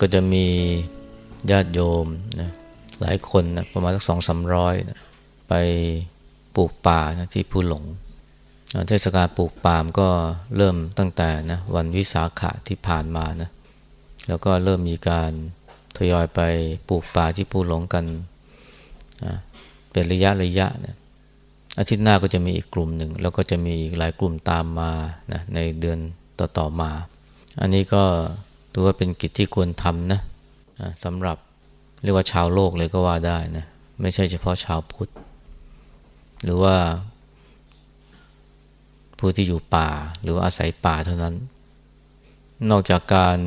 ก็จะมีญาติโยมนะหลายคนนะประมาณสักสองสามร้อยนะไปปลูกป่านะที่ผู้หลงเทศกาลปลูกป่ามก็เริ่มตั้งแต่นะวันวิสาขะที่ผ่านมานะแล้วก็เริ่มมีการทยอยไปปลูกป่าที่ผู้หลงกันเป็นระยะระยะนะอาทิตย์หน้าก็จะมีอีกกลุ่มหนึ่ง แล้วก็จะมีอีกหลายกลุ่มตามมานะในเดือนต่อๆมา อันนี้ก็ ถือว่าเป็นกิจที่ควรทำนะสำหรับเรียกว่าชาวโลกเลยก็ว่าได้นะไม่ใช่เฉพาะชาวพุทธ หรือว่า ผู้ที่อยู่ป่าหรือว่าอาศัยป่าเท่านั้น นอกจากการ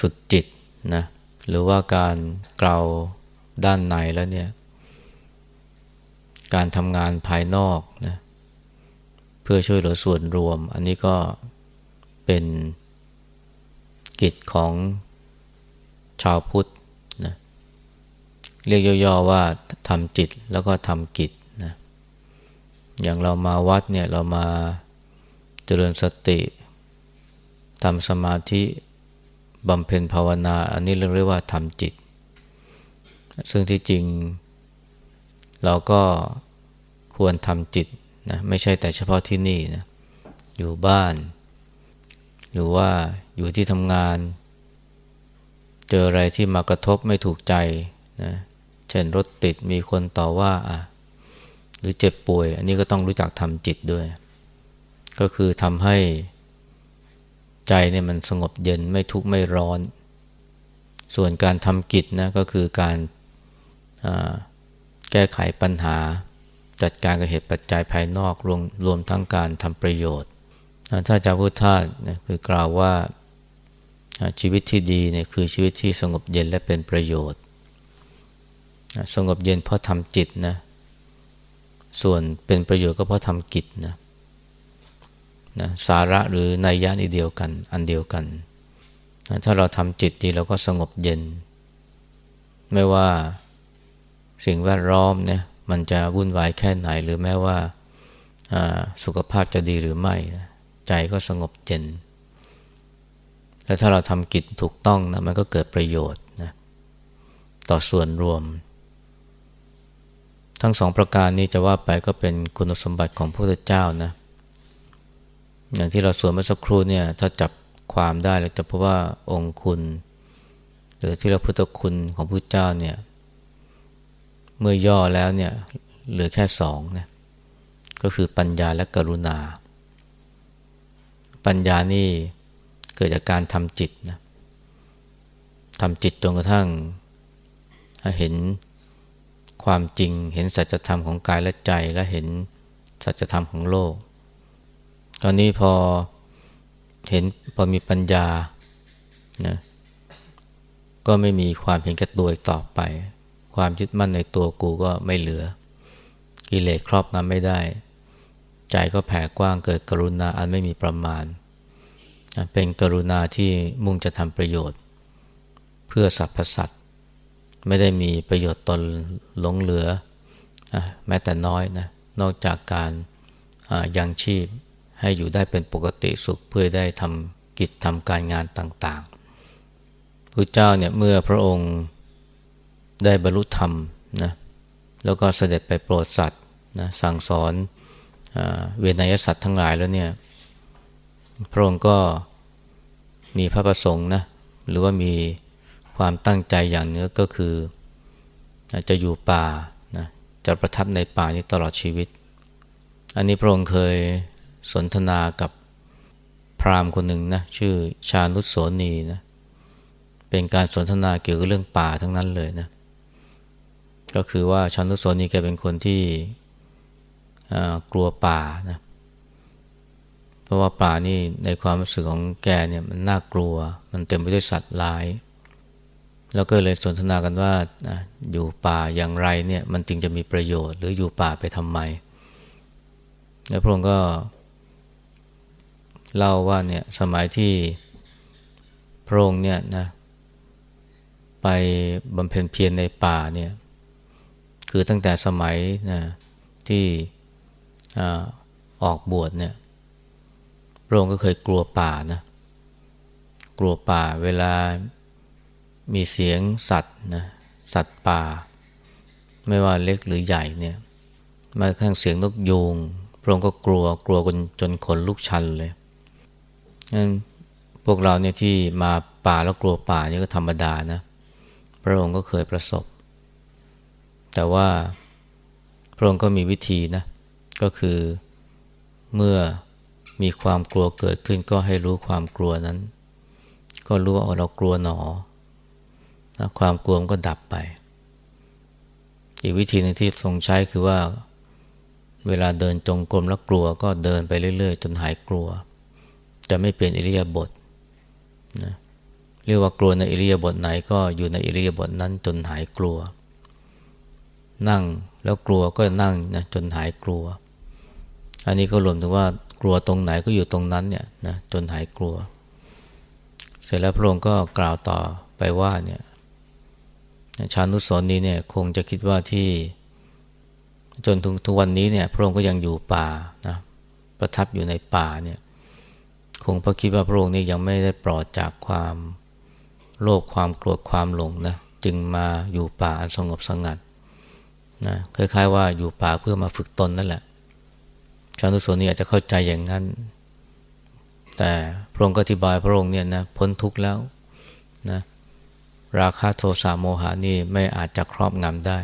ฝึกจิตนะหรือว่าการเกลาด้านในแล้วเนี่ย การทำงานภายนอกนะเพื่อช่วยเหลือส่วนรวม อันนี้ก็เป็น กิจของชาวพุทธนะเรียกย่อๆว่าทำจิตแล้วก็ทำกิจนะอย่างเรามาวัดเนี่ยเรามาเจริญสติทำสมาธิบำเพ็ญภาวนา อันนี้เรียกว่าทำจิต ซึ่งที่จริง เราก็ควรทำจิตนะไม่ใช่แต่เฉพาะที่นี่นะอยู่บ้าน หรือว่าอยู่ที่ทำงาน เจออะไรที่มากระทบไม่ถูกใจนะเช่นรถติดมีคนต่อว่าอะหรือเจ็บป่วย อันนี้ก็ต้องรู้จักทำจิตด้วย ก็คือทำให้ใจเนี่ยมันสงบเย็นไม่ทุกข์ไม่ร้อน ส่วนการทำกิจนะก็คือการแก้ไขปัญหา จัดการกับเหตุปัจจัยภายนอกรวมรวมทั้งการทำประโยชน์ ถ้าจะพูดท่านะคือกล่าวว่าชีวิตที่ดีเนี่ยคือชีวิตที่สงบเย็นและเป็นประโยชน์ สงบเย็นเพราะทำจิตนะ ส่วนเป็นประโยชน์ก็เพราะทำกิจนะนะสาระหรือนัยยะนี่เดียวกัน อันเดียวกันนะถ้าเราทำจิตดีเราก็สงบเย็น ไม่ว่าสิ่งแวดล้อมเนี่ยมันจะวุ่นวายแค่ไหนหรือแม้ว่าสุขภาพจะดีหรือไม่ ใจก็สงบเย็น และถ้าเราทำกิจถูกต้องนะมันก็เกิดประโยชน์นะต่อส่วนรวม ทั้งสองประการนี้จะว่าไปก็เป็นคุณสมบัติของพระพุทธเจ้านะ อย่างที่เราสวนเมื่อสักครู่เนี่ยถ้าจับความได้เราจะพบว่าองค์คุณ หรือที่เราพุทธคุณของพระเจ้าเนี่ยเมื่อย่อแล้วเนี่ยเหลือแค่สองนะก็คือปัญญาและกรุณา ปัญญานี่เกิดจากการทำจิตนะทำจิตจนกระทั่งเห็นความจริง เห็นสัจธรรมของกายและใจและเห็นสัจธรรมของโลก ตอนนี้พอเห็นพอมีปัญญานะก็ไม่มีความเห็นแก่ตัวอีกต่อไป ความยึดมั่นในตัวกูก็ไม่เหลือ กิเลสครอบงำไม่ได้ ใจก็แผ่กว้างเกิดกรุณาอันไม่มีประมาณ เป็นกรุณาที่มุ่งจะทำประโยชน์ เพื่อสรรพสัตว์ไม่ได้มีประโยชน์ตนหลงเหลือ แม้แต่น้อยนะนอกจากการยังชีพให้อยู่ได้เป็นปกติสุขเพื่อได้ทำกิจทำการงานต่างๆพระเจ้าเนี่ยเมื่อพระองค์ได้บรรลุธรรมนะแล้วก็เสด็จไปโปรดสัตว์นะสั่งสอน เวนยสัตว์ทั้งหลายแล้วเนี่ยพระองค์ก็มีพระประสงค์นะหรือว่ามีความตั้งใจอย่างเนื้อก็คือจะอยู่ป่านะจะประทับในป่านี้ตลอดชีวิต อันนี้พระองค์เคยสนทนากับพราหมณ์คนหนึ่งนะชื่อชานุสโสนีนะเป็นการสนทนาเกี่ยวกับเรื่องป่าทั้งนั้นเลยนะก็คือว่าชันทุโสนีแกเป็นคนที่ กลัวป่านะเพราะว่าป่านี่ในความรู้สึกของแกเนี่ยมันน่ากลัว มันเต็มไปด้วยสัตว์ร้าย แล้วก็เลยสนทนากันว่าอยู่ป่าอย่างไรเนี่ยมันจึงจะมีประโยชน์ หรืออยู่ป่าไปทำไม แล้วพระองค์ก็เล่าว่าเนี่ยสมัยที่พระองค์เนี่ยนะไปบำเพ็ญเพียรในป่าเนี่ยคือตั้งแต่สมัยนะที่ ออกบวชเนี่ยพระองค์ก็เคยกลัวป่านะกลัวป่าเวลามีเสียงสัตว์นะสัตว์ป่า ไม่ว่าเล็กหรือใหญ่เนี่ยม้กระทั่งเสียงนกยูงพระองค์ก็กลัวกลัวจนจนขนลุกชันเลยงั้นพวกเราเนี่ยที่มาป่าแล้วกลัวป่านี่ก็ธรรมดานะพระองค์ก็เคยประสบ แต่ว่าพระองค์ก็มีวิธีนะ ก็คือเมื่อมีความกลัวเกิดขึ้นก็ให้รู้ความกลัวนั้น ก็รู้ว่าเรากลัวหนอนะความกลัวมันก็ดับไป อีกวิธีหนึ่งที่ทรงใช้คือว่า เวลาเดินจงกรมแล้วกลัวก็เดินไปเรื่อย ๆ จนหายกลัว จะไม่เปลี่ยนอิริยาบถนะเรียกว่ากลัวในอิริยาบถไหนก็อยู่ในอิริยาบถนั้นจนหายกลัว นั่งแล้วกลัวก็นั่งนะจนหายกลัว อันนี้ก็รวมถึงว่ากลัวตรงไหนก็อยู่ตรงนั้นเนี่ยนะจนหายกลัว เสร็จแล้วพระองค์ก็กล่าวต่อไปว่าเนี่ยชานุสรนี้เนี่ยคงจะคิดว่าที่จนถึงทุกวันนี้เนี่ยพระองค์ก็ยังอยู่ป่านะประทับอยู่ในป่าเนี่ยคงพระคิดว่าพระองค์นี้ยังไม่ได้ปลอดจากความโลภความโกรธความหลงนะจึงมาอยู่ป่าอันสงบสงัดนะคล้ายๆว่าอยู่ป่าเพื่อมาฝึกตนนั่นแหละ ชาวนุสนี่อาจจะเข้าใจอย่างนั้น แต่พระองค์ก็อธิบายพระองค์เนี่ยนะพ้นทุกข์แล้วนะราคะโทสะโมหานี่ไม่อาจจะครอบงำได้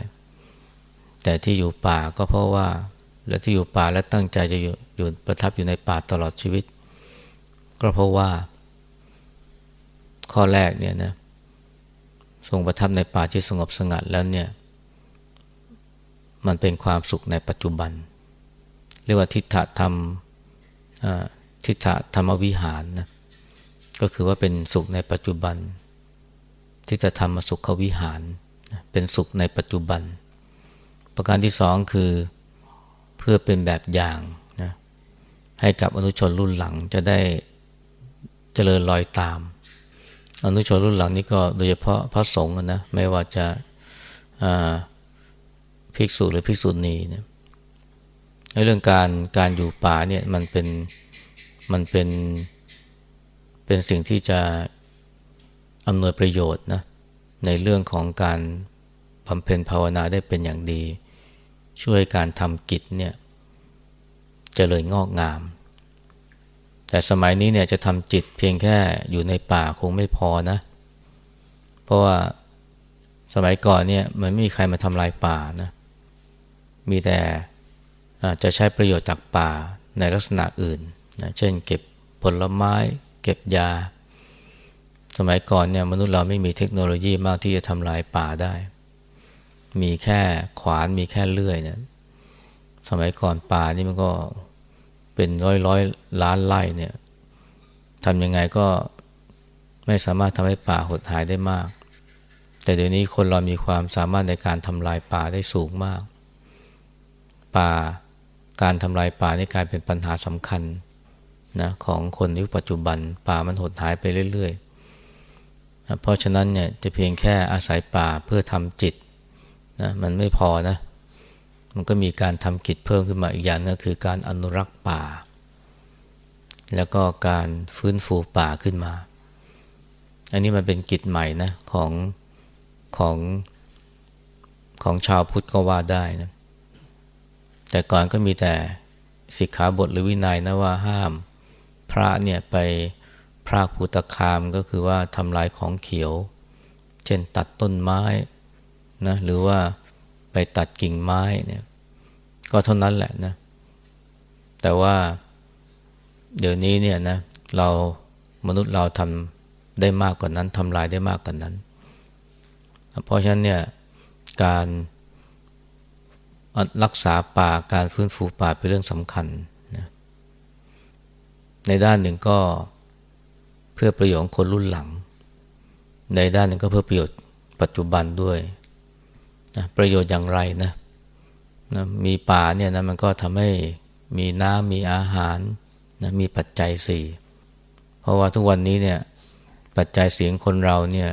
แต่ที่อยู่ป่าก็เพราะว่า และที่อยู่ป่าและตั้งใจจะอยู่อยู่ประทับอยู่ในป่าตลอดชีวิต ก็เพราะว่า ข้อแรกเนี่ยนะทรงประทับในป่าที่สงบสงัดแล้วเนี่ย มันเป็นความสุขในปัจจุบัน เรียกว่าทิฏฐธรรมทิฏฐธรรมวิหารนะก็คือว่าเป็นสุขในปัจจุบัน ทิฏฐธรรมสุขวิหาร เป็นสุขในปัจจุบัน ประการที่สองคือเพื่อเป็นแบบอย่างนะให้กับอนุชนรุ่นหลังจะได้เจริญรอยตาม อนุชนรุ่นหลังนี้ก็โดยเฉพาะพระสงฆ์นะไม่ว่าจะภิกษุหรือภิกษุณีเนี่ย เรื่องการการอยู่ป่าเนี่ยมันเป็นมันเป็นเป็นสิ่งที่จะอำนวยประโยชน์นะในเรื่องของการบำเพ็ญภาวนาได้เป็นอย่างดี ช่วยการทำกิจเนี่ยจเจริญงอกงาม แต่สมัยนี้เนี่ยจะทำจิตเพียงแค่อยู่ในป่าคงไม่พอนะ เพราะว่าสมัยก่อนเนี่ยมันไม่มีใครมาทำลายป่านะมีแต่ จะใช้ประโยชน์จากป่าในลักษณะอื่นนะเช่น เก็บผลไม้ เก็บยา สมัยก่อนเนี่ยมนุษย์เราไม่มีเทคโนโลยีมากที่จะทำลายป่าได้ มีแค่ขวานมีแค่เลื่อยเนี่ยสมัยก่อนป่านี่มันก็เป็นร้อยร้อยล้านไร่เนี่ยทำยังไงก็ไม่สามารถทำให้ป่าหดหายได้มาก แต่เดี๋ยวนี้คนเรามีความสามารถในการทำลายป่าได้สูงมาก ป่า การทำลายป่านี่กลายเป็นปัญหาสำคัญนะของคนยุคปัจจุบันป่ามันหดหายไปเรื่อยๆ เพราะฉะนั้นเนี่ยจะเพียงแค่อาศัยป่าเพื่อทำจิตนะมันไม่พอนะ มันก็มีการทำกิจเพิ่มขึ้นมาอีกอย่างนึงคือการอนุรักษ์ป่า แล้วก็การฟื้นฟูป่าขึ้นมา อันนี้มันเป็นกิจใหม่นะของของของชาวพุทธก็ว่าได้นะ แต่ก่อนก็มีแต่สิกขาบทหรือวินัยนะว่าห้ามพระเนี่ยไปพรากภูตคามก็คือว่าทำลายของเขียว เช่นตัดต้นไม้นะหรือว่าไปตัดกิ่งไม้เนี่ยก็เท่านั้นแหละนะ แต่ว่าเดี๋ยวนี้เนี่ยนะเรามนุษย์เราทำได้มากกว่านั้นทำลายได้มากกว่านั้น เพราะฉะนั้นเนี่ยการ รักษาป่าการฟื้นฟูป่าเป็นเรื่องสำคัญนะในด้านหนึ่งก็เพื่อประโยชน์คนรุ่นหลัง ในด้านหนึ่งก็เพื่อประโยชน์ปัจจุบันด้วยนะประโยชน์อย่างไรนะนะมีป่าเนี่ยนะมันก็ทำให้มีน้ำมีอาหารนะมีปัจจัยสี่เพราะว่าทุกวันนี้เนี่ยปัจจัยเสียงคนเราเนี่ย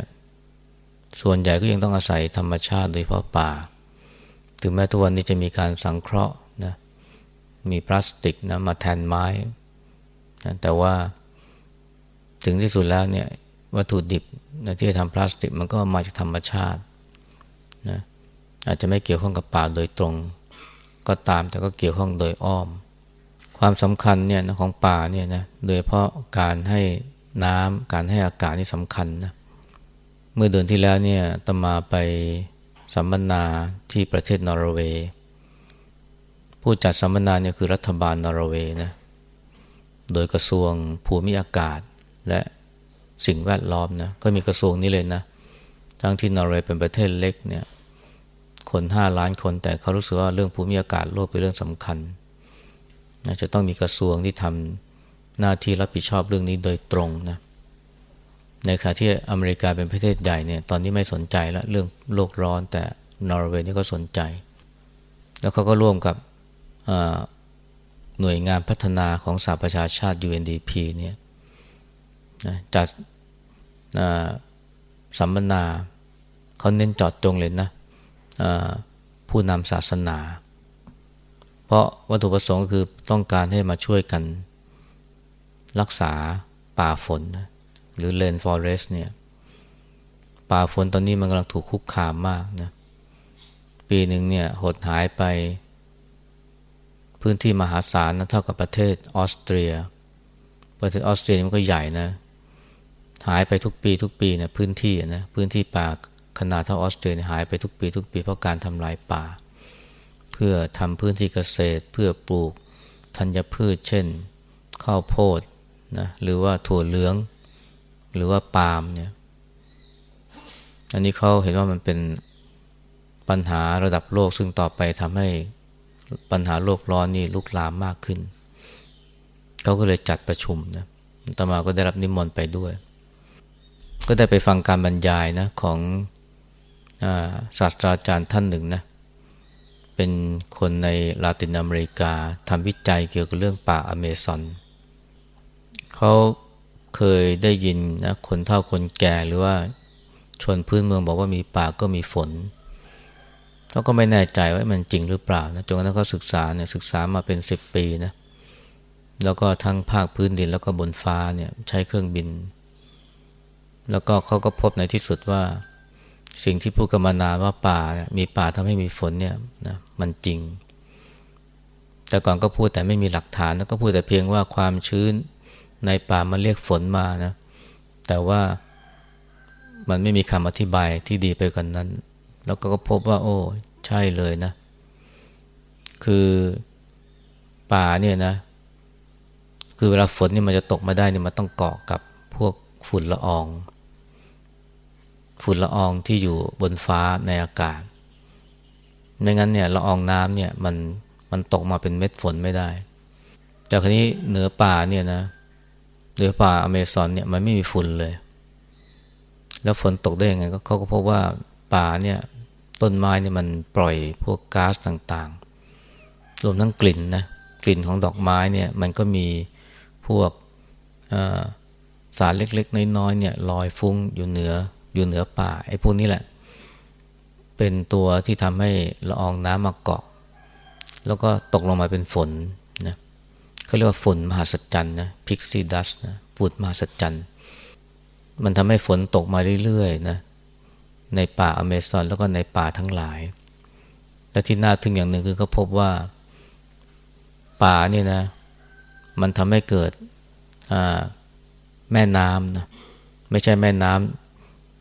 ส่วนใหญ่ก็ยังต้องอาศัยธรรมชาติโดยเฉพาะป่า ถึงแม้ทุกวันนี้จะมีการสังเคราะห์นะมีพลาสติกนะมาแทนไม้นะแต่ว่าถึงที่สุดแล้วเนี่ยวัตถุดิบนะที่จะทำพลาสติกมันก็มาจากธรรมชาตินะอาจจะไม่เกี่ยวข้องกับป่าโดยตรง ก็ตามแต่ก็เกี่ยวข้องโดยอ้อม ความสำคัญเนี่ยนะของป่าเนี่ยนะโดยเฉพาะการให้น้ำการให้อากาศนี่สำคัญนะเมื่อเดือนที่แล้วเนี่ยตมาไป สัมมนาที่ประเทศนอร์เวย์ ผู้จัดสัมมนาเนี่ยคือรัฐบาลนอร์เวย์นะ โดยกระทรวงภูมิอากาศและสิ่งแวดล้อมนะ ก็มีกระทรวงนี้เลยนะ ทั้งที่นอร์เวย์เป็นประเทศเล็กเนี่ย คนห้าล้านคนแต่เขารู้สึกว่าเรื่องภูมิอากาศโลกเป็นเรื่องสำคัญนะจะต้องมีกระทรวงที่ทำหน้าที่รับผิดชอบเรื่องนี้โดยตรงนะ ในขณะที่อเมริกาเป็นประเทศใหญ่เนี่ยตอนนี้ไม่สนใจแล้วเรื่องโลกร้อนแต่นอร์เวย์นี่ก็สนใจ แล้วเขาก็ร่วมกับหน่วยงานพัฒนาของสหประชาชาติ UNDP เนี่ยนะจัดสัมมนาเขาเน้นจอดจงเลยนะผู้นำศาสนา เพราะวัตถุประสงค์คือต้องการให้มาช่วยกันรักษาป่าฝนนะ หรือเลนฟอเรสเนี่ยป่าฝนตอนนี้มันกำลังถูกคุกคามมากนะปีหนึ่งเนี่ยหดหายไป พื้นที่มหาศาลนะเท่ากับประเทศออสเตรีย ประเทศออสเตรียมันก็ใหญ่นะ หายไปทุกปีทุกปีนะพื้นที่นะพื้นที่ป่าขนาดเท่าออสเตรียหายไปทุกปีทุกปีเพราะการทำลายป่า เพื่อทำพื้นที่เกษตร เพื่อปลูกธัญพืช เช่น ข้าวโพดนะหรือว่าถั่วเหลือง หรือว่าปาล์มเนี่ย อันนี้เขาเห็นว่ามันเป็นปัญหาระดับโลกซึ่งต่อไปทำให้ปัญหาโลกร้อนนี่ลุกลามมากขึ้น เขาก็เลยจัดประชุมนะตมาก็ได้รับนิมนต์ไปด้วย ก็ได้ไปฟังการบรรยายนะของอศาสตราจารย์ท่านหนึ่งนะ เป็นคนในลาตินอเมริกาทำวิจัยเกี่ยวกับเรื่องป่าอเมซอนเขา เคยได้ยินนะคนเฒ่าคนแก่หรือว่าชนพื้นเมืองบอกว่ามีป่าก็มีฝนเขาก็ไม่แน่ใจว่ามันจริงหรือเปล่านะจนกระทั่งเขาศึกษาเนี่ยศึกษามาเป็นสิบปีนะแล้วก็ทั้งภาคพื้นดินแล้วก็บนฟ้าเนี่ยใช้เครื่องบิน แล้วก็เขาก็พบในที่สุดว่า สิ่งที่พูดกันมานานว่าป่ามีป่าทำให้มีฝนเนี่ยนะมันจริง แต่ก่อนก็พูดแต่ไม่มีหลักฐานแล้วก็พูดแต่เพียงว่าความชื้น ในป่ามันเรียกฝนมานะ แต่ว่ามันไม่มีคำอธิบายที่ดีไปกว่านนั้น แล้วก็พบว่า โอ้ ใช่เลยนะ คือป่าเนี่ยนะ คือเวลาฝนนี่มันจะตกมาได้เนี่ยมันต้องเกาะกับพวกฝุ่นละออง ฝุ่นละอองที่อยู่บนฟ้าในอากาศไม่งั้นเนี่ยละอองน้ำเนี่ยมันมันตกมาเป็นเม็ดฝนไม่ได้ แต่ครนี้เหนือป่าเนี่ยนะ หนือป่าอเมซอนเนี่ยมันไม่มีฝุ่นเลย แล้วฝนตกได้ยังไงก็เขาก็พบว่าป่าเนี่ยต้นไม้เนี่ยมันปล่อยพวกก๊าซต่างๆ รวมทั้งกลิ่นนะกลิ่นของดอกไม้เนี่ยมันก็มีพวกสารเล็กๆ น้อยๆเนี่ยลอยฟุ้งอยู่เหนืออยู่เหนือป่าไอ้พวกนี้แหละ เป็นตัวที่ทำให้ละอองน้ำมาเกาะ แล้วก็ตกลงมาเป็นฝน เขาเรียกว่าฝนมหัศจรรย์นะพิกซี่ดัสนะฝุ่นมหัศจรรย์มันทำให้ฝนตกมาเรื่อยๆนะในป่าอเมซอนแล้วก็ในป่าทั้งหลาย และที่น่าทึ่งอย่างหนึ่งคือเขาพบว่าป่าเนี่ยนะ มันทำให้เกิดแม่น้ำนะไม่ใช่แม่น้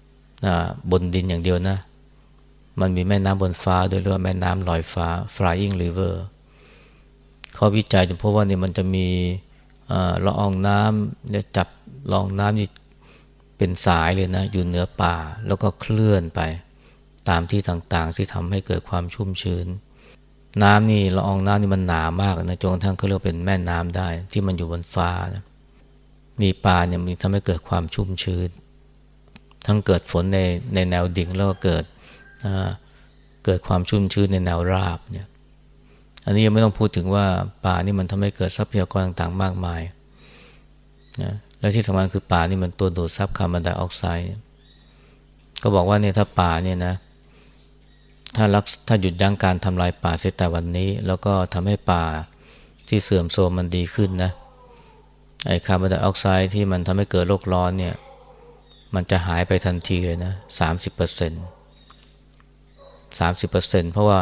ำบนดินอย่างเดียวนะ มันมีแม่น้ำบนฟ้าด้วยเรียกว่าแม่น้ำลอยฟ้า flying river เขาวิจัยจนพบว่าเนี่ยมันจะมีละอองน้ำเนี่ยจับละอองน้ำนี่เป็นสายเลยนะ อยู่เหนือป่าแล้วก็เคลื่อนไป ตามที่ต่างๆ ที่ทำให้เกิดความชุ่มชื้น น้ำนี่ละอองน้ำนี่มันหนามากนะจนกระทั่งเขาเรียกเป็นแม่น้ำได้ ที่มันอยู่บนฟ้านะมีป่าเนี่ยมันทำให้เกิดความชุ่มชื้น ทั้งเกิดฝนในในแนวดิ่งแล้วก็เกิดเกิดความชุ่มชื้นในแนวราบเนี่ย อันนี้ยังไม่ต้องพูดถึงว่าป่านี่มันทำให้เกิดทรัพยากรต่างๆ มากมายนะและที่สำคัญคือป่านี่มันตัวดูดซับคาร์บอนไดออกไซด์ก็บอกว่าเนี่ยถ้าป่าเนี่ยนะ ถ้ารักถ้าหยุดยั้งการทำลายป่าเสียแต่วันนี้ แล้วก็ทำให้ป่าที่เสื่อมโทรมมันดีขึ้นนะไอคาร์บอนไดออกไซด์ที่มันทำให้เกิดโลกร้อนเนี่ย มันจะหายไปทันทีเลยนะสามสิบเปอร์เซ็นต์สามสิบเปอร์เซ็นต์เพราะว่า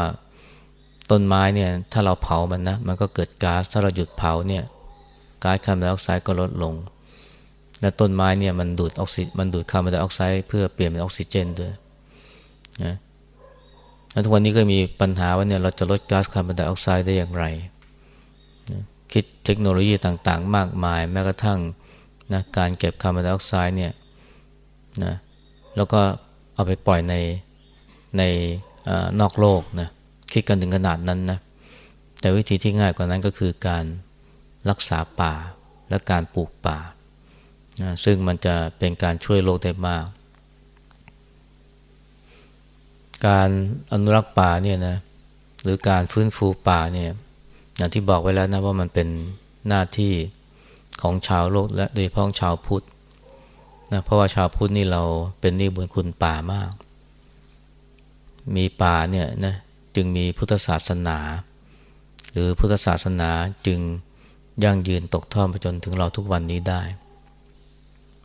ต้นไม้เนี่ยถ้าเราเผามันนะมันก็เกิดก๊าซถ้าเราหยุดเผาเนี่ยก๊าซคาร์บอนไดออกไซด์ก็ลดลง และต้นไม้เนี่ยมันดูดออกซิมันดูดคาร์บอนไดออกไซด์เพื่อเปลี่ยนเป็นออกซิเจนด้วยนะแล้วทุกวันนี้ก็มีปัญหาว่าเนี่ยเราจะลดก๊าซคาร์บอนไดออกไซด์ได้อย่างไรนะคิดเทคโนโลยีต่างๆ มากมาย แม้กระทั่งนะการเก็บคาร์บอนไดออกไซด์เนี่ยนะแล้วก็เอาไปปล่อยในในอนอกโลกนะ คิดกันถึงขนาดนั้นนะแต่วิธีที่ง่ายกว่านั้นก็คือการรักษาป่าและการปลูกป่านะซึ่งมันจะเป็นการช่วยโลกได้มาก การอนุรักษ์ป่าเนี่ยนะหรือการฟื้นฟูป่าเนี่ยอย่างที่บอกไว้แล้วนะว่ามันเป็นหน้าที่ของชาวโลกและโดยเฉพาะชาวพุทธนะเพราะว่าชาวพุทธนี่เราเป็นนิบุญคุณป่ามาก มีป่าเนี่ยนะ จึงมีพุทธศาสนา หรือพุทธศาสนาจึงยั่งยืนตกทอดมาจนถึงเราทุกวันนี้ได้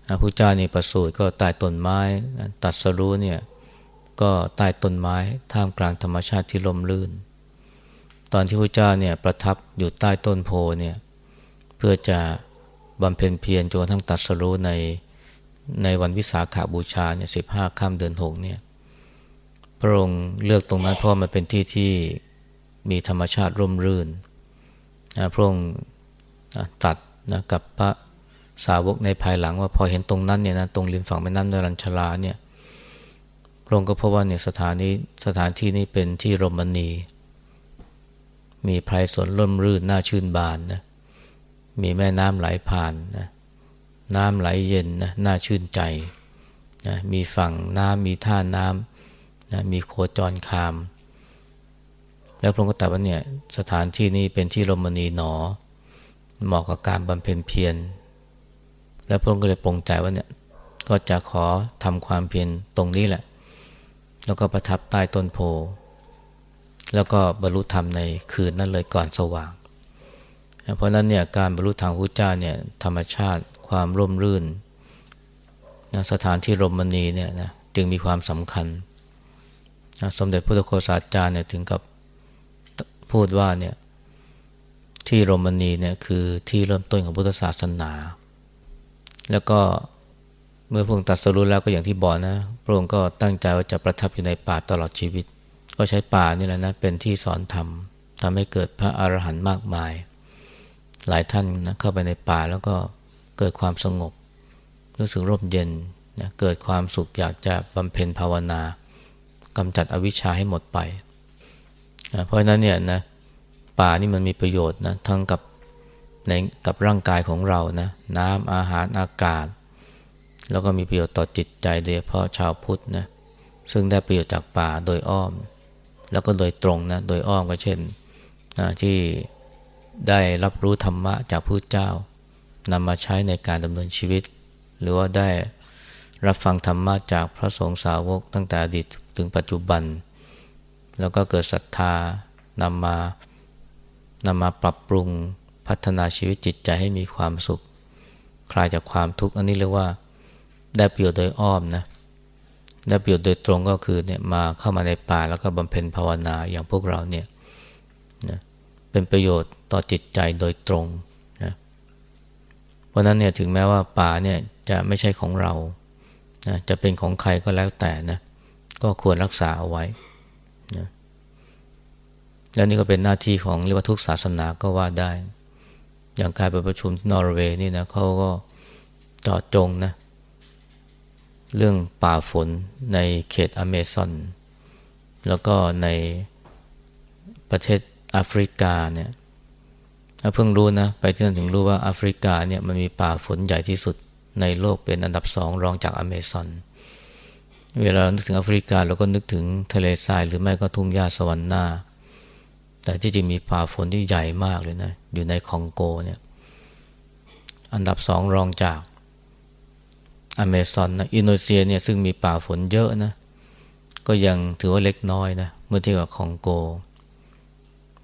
พระพุทธเจ้านี่ประสูติก็ใต้ต้นไม้ตัดสรู้เนี่ยก็ใต้ต้นไม้ท่ามกลางธรรมชาติที่ลมลื่น ตอนที่พระเจ้าเนี่ยประทับอยู่ใต้ต้นโพเนี่ยเพื่อจะบำเพ็ญเพียรจนกระทั่งตัดสรู้ในในวันวิสาขาบูชาเนี่ยสิบห้าค่ำเดือนหกเนี่ย พระองค์เลือกตรงนั้นเพราะมันเป็นที่ที่มีธรรมชาติร่มรื่นนะพระองค์ตัดนะกับพระสาวกในภายหลังว่าพอเห็นตรงนั้นเนี่ยนะตรงริมฝั่งแม่น้ำนรัญชลาเนี่ยพระองค์ก็พบว่าเนี่ยสถานนี้สถานที่นี้เป็นที่รมณี มีไพรสนร่มรื่นน่าชื่นบานนะมีแม่น้ำไหลผ่านนะน้ำไหลเย็นนะน่าชื่นใจนะมีฝั่งน้ำมีท่าน้ำ นะมีโคจรคาม แล้วพระองค์ก็ตรัสว่าเนี่ยสถานที่นี้เป็นที่รมณีหนอ เหมาะกับการบำเพ็ญเพียรแล้วพระองค์ก็เลยปรงใจว่าเนี่ยก็จะขอทำความเพียรตรงนี้แหละ แล้วก็ประทับใต้ต้นโพแล้วก็บรรลุธรรมในคืนนั้นเลยก่อนสว่าง เพราะนั้นเนี่ยการบรรลุธรรมพระเจ้าเนี่ยธรรมชาติความร่มรื่นนะสถานที่รมณีเนี่ยนะจึงมีความสำคัญนะ สมเด็จพระโคสาจารย์เนี่ยถึงกับพูดว่าเนี่ยที่โรมนีเนี่ยคือที่เริ่มต้นของพุทธศาสนา แล้วก็เมื่อพระองค์ตัดสรุปแล้วก็อย่างที่บอกนะ พระองค์ก็ตั้งใจว่าจะประทับอยู่ในป่าตลอดชีวิต ก็ใช้ป่านี่แหละนะเป็นที่สอนธรรมทำให้เกิดพระอรหันต์มากมาย หลายท่านนะเข้าไปในป่าแล้วก็เกิดความสงบ รู้สึกร่มเย็นนะเกิดความสุขอยากจะบำเพ็ญภาวนา กำจัดอวิชชาให้หมดไปเพราะฉะนั้นเนี่ยนะป่านี่มันมีประโยชน์นะทั้งกับในกับร่างกายของเรานะน้ำอาหารอากาศ แล้วก็มีประโยชน์ต่อจิตใจโดยเฉพาะชาวพุทธนะซึ่งได้ประโยชน์จากป่าโดยอ้อม แล้วก็โดยตรงนะโดยอ้อมก็เช่นนะที่ได้รับรู้ธรรมะจากพระเจ้านำมาใช้ในการดำเนินชีวิต หรือว่าได้รับฟังธรรมะจากพระสงฆ์สาวกตั้งแต่อดีต ถึงปัจจุบัน แล้วก็เกิดศรัทธานำมานำมาปรับปรุงพัฒนาชีวิตจิตใจให้มีความสุข คลายจากความทุกข์อันนี้เรียกว่าได้ประโยชน์โดยอ้อมนะได้ประโยชน์โดยตรงก็คือเนี่ยมาเข้ามาในป่าแล้วก็บำเพ็ญภาวนาอย่างพวกเราเนี่ยนะเป็นประโยชน์ต่อจิตใจโดยตรงนะเพราะนั้นเนี่ยถึงแม้ว่าป่าเนี่ยจะไม่ใช่ของเรานะจะเป็นของใครก็แล้วแต่นะ ก็ควรรักษาเอาไว้นะและนี่ก็เป็นหน้าที่ของเรียกว่าทุกศาสนาก็ว่าได้ อย่างการไปประชุมที่นอร์เวย์นี่นะเขาก็จอดจงนะเรื่องป่าฝนในเขตอเมซอน แล้วก็ในประเทศแอฟริกาเนี่ยเพิ่งรู้นะ ไปที่นั่นถึงรู้ว่าแอฟริกาเนี่ยมันมีป่าฝนใหญ่ที่สุดในโลกเป็นอันดับสองรองจากอเมซอนเเวลานึกถึงแอฟริกาเราก็นึกถึงทะเลทรายหรือไม่ก็ทุ่งหญ้าสวรรค์หน้า แต่ที่จริงมีป่าฝนที่ใหญ่มากเลยนะ อยู่ในคองโกเนี่ย อันดับสองรองจากอเมซอนนะ อินโดนีเซียเนี่ยซึ่งมีป่าฝนเยอะนะ ก็ยังถือว่าเล็กน้อยนะ เมื่อเทียบกับคองโก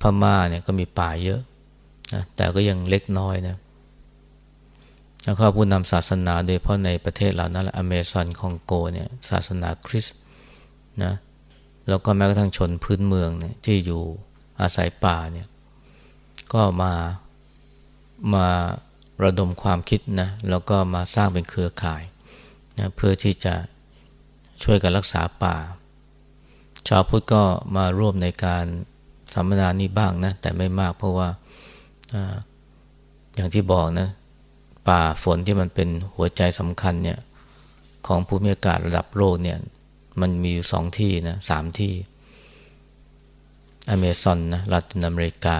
พม่าเนี่ยก็มีป่าเยอะนะ แต่ก็ยังเล็กน้อยนะ แล้วก็ผู้นำศาสนาโดยเฉพาะในประเทศเรานั่นแหละอเมซอนคองโกเนี่ยศาสนาคริสต์นะแล้วก็แม้กระทั่งชนพื้นเมืองเนี่ยที่อยู่อาศัยป่าเนี่ยก็มามาระดมความคิดนะแล้วก็มาสร้างเป็นเครือข่ายนะเพื่อที่จะช่วยกันรักษาป่า ชาวพุทธก็มาร่วมในการสัมมนานี้บ้างนะแต่ไม่มากเพราะว่าอาอย่างที่บอกนะ ป่าฝนที่มันเป็นหัวใจสำคัญเนี่ยของภูมิอากาศระดับโลกเนี่ยมันมีอยู่สองที่นะสามที่ อเมซอนนะลาตินอเมริกา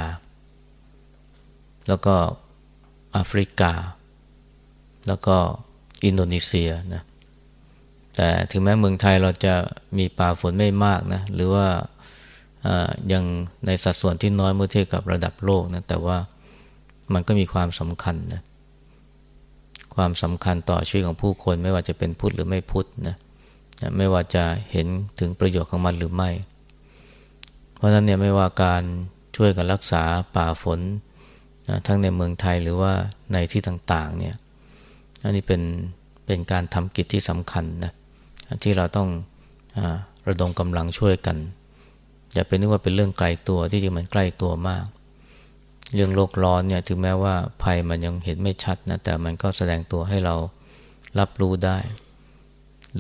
แล้วก็แอฟริกา แล้วก็อินโดนีเซียนะแต่ถึงแม้เมืองไทยเราจะมีป่าฝนไม่มากนะหรือว่ายังในสัดส่วนที่น้อยเมื่อเทียบกับระดับโลกนะแต่ว่ามันก็มีความสำคัญนะ ความสำคัญต่อชีวิตของผู้คน ไม่ว่าจะเป็นพุทธหรือไม่พุทธนะไม่ว่าจะเห็นถึงประโยชน์ของมันหรือไม่ เพราะฉะนั้นเนี่ยไม่ว่าการช่วยกันรักษาป่าฝนนะทั้งในเมืองไทยหรือว่าในที่ต่างๆเนี่ยอันนี้เป็นเป็นการทำกิจที่สำคัญนะที่เราต้องอระดมกำลังช่วยกัน อย่าเป็นนึกว่าเป็นเรื่องไกลตัวที่จริงมันใกล้ตัวมาก เรื่องโลกร้อนเนี่ยถึงแม้ว่าภัยมันยังเห็นไม่ชัดนะแต่มันก็แสดงตัวให้เรารับรู้ได้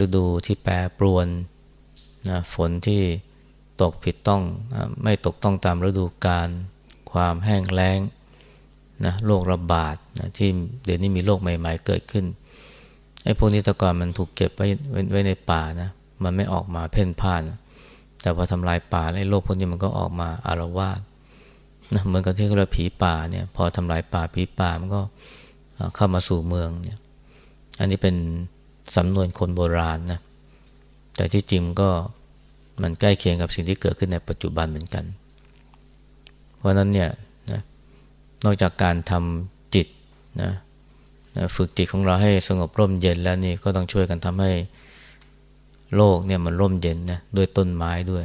ฤดูที่แปรปรวนนะฝนที่ตกผิดต้องไม่ตกต้องตามฤดูกาลความแห้งแล้งนะโรคระบาดนะที่เดี๋ยวนี้มีโรคใหม่ ๆ เกิดขึ้นไอ้พวกนี้ตะก่อนมันถูกเก็บไว้ไว้ในป่านะมันไม่ออกมาเพ่นพ่านนะแต่พอทำลายป่าไอ้โรคพวกนี้มันก็ออกมาอารวาส นะเหมือนกับที่เราผีป่าเนี่ยพอทำลายป่าผีป่ามันก็เข้ามาสู่เมืองเนี่ยอันนี้เป็นสำนวนคนโบราณนะแต่ที่จริงก็มันใกล้เคียงกับสิ่งที่เกิดขึ้นในปัจจุบันเหมือนกัน เพราะนั้นเนี่ยนะนอกจากการทำจิตนะนะฝึกจิตของเราให้สงบร่มเย็นแล้วนี่ก็ต้องช่วยกันทำให้โลกเนี่ยมันร่มเย็นนะด้วยต้นไม้ด้วย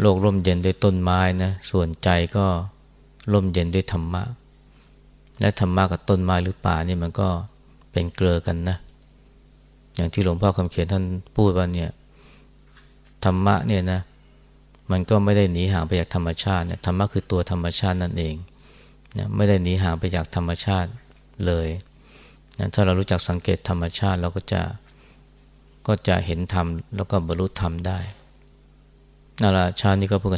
โลกร่มเย็นด้วยต้นไม้นะส่วนใจก็ร่มเย็นด้วยธรรมะ และธรรมะกับต้นไม้หรือป่านี่มันก็เป็นเกลือกันนะ อย่างที่หลวงพ่อคำเขียนท่านพูดว่าเนี่ยธรรมะเนี่ยนะมันก็ไม่ได้หนีห่างไปจากธรรมชาติเนี่ยธรรมะคือตัวธรรมชาตินั่นเองนะไม่ได้หนีห่างไปจากธรรมชาติเลยนะถ้าเรารู้จักสังเกตธรรมชาติเราก็จะก็จะเห็นธรรมแล้วก็บรรลุธรรมได้ นั่นแหละชาตินี้ก็พูดกั